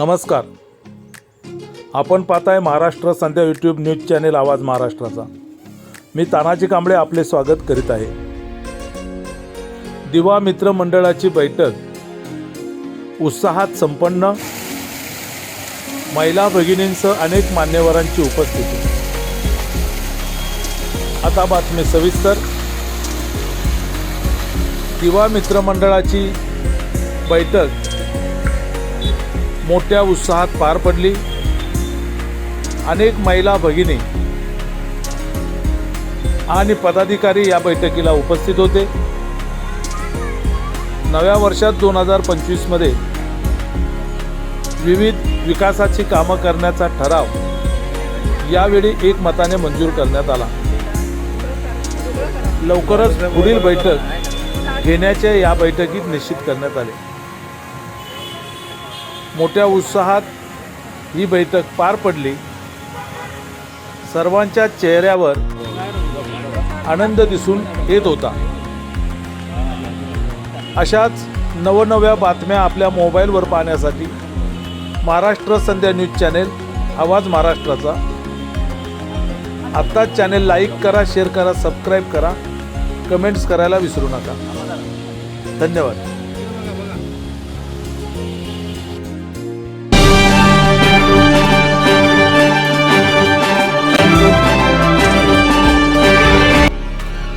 नमस्कार. आपण पाहताय Maharashtra Sandhya YouTube news channel आवाज महाराष्ट्राचा. मी तानाजी कांबळे आपले स्वागत करीत आहे. दिवा मित्र मंडळाची बैठक. उत्साहात संपन्न. महिला भगिनींसह अनेक मान्यवरांची उपस्थिती. आता बातमी सविस्तर. दिवा मित्रमंडळाची बैठक. मोठ्या उत्साहात पार पडली. अनेक महिला भगिनी आणि पदाधिकारी या बैठकीला उपस्थित होते. नव्या वर्षात दोन हजार पंचवीसमध्ये विविध विकासाची कामं करण्याचा ठराव यावेळी एकमताने मंजूर करण्यात आला. लवकरच पुढील बैठक घेण्याचे या बैठकीत निश्चित करण्यात आले. मोठ्या उत्साहात ही बैठक पार पडली. सर्वांच्या चेहऱ्यावर आनंद दिसून येत होता. अशाच नवनव्या बातम्या आपल्या मोबाईलवर पाहण्यासाठी महाराष्ट्र संध्या न्यूज चॅनेल आवाज महाराष्ट्राचा. आत्ताच चॅनेल लाईक करा शेअर करा सबस्क्राईब करा. कमेंट्स करायला विसरू नका. धन्यवाद.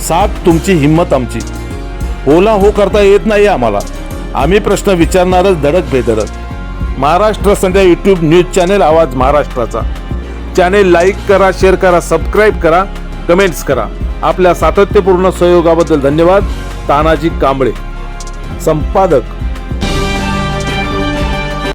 साथ तुमची हिंमत आमची. ओला हो करता येत नाही आम्हाला. आम्ही प्रश्न विचारणारच धडक बेधडक. Maharashtra Sandhya YouTube news channel आवाज महाराष्ट्राचा. चॅनेल लाईक करा शेअर करा सबस्क्राईब करा कमेंट्स करा. आपल्या सातत्यपूर्ण सहयोगाबद्दल धन्यवाद. तानाजी कांबळे. संपादक.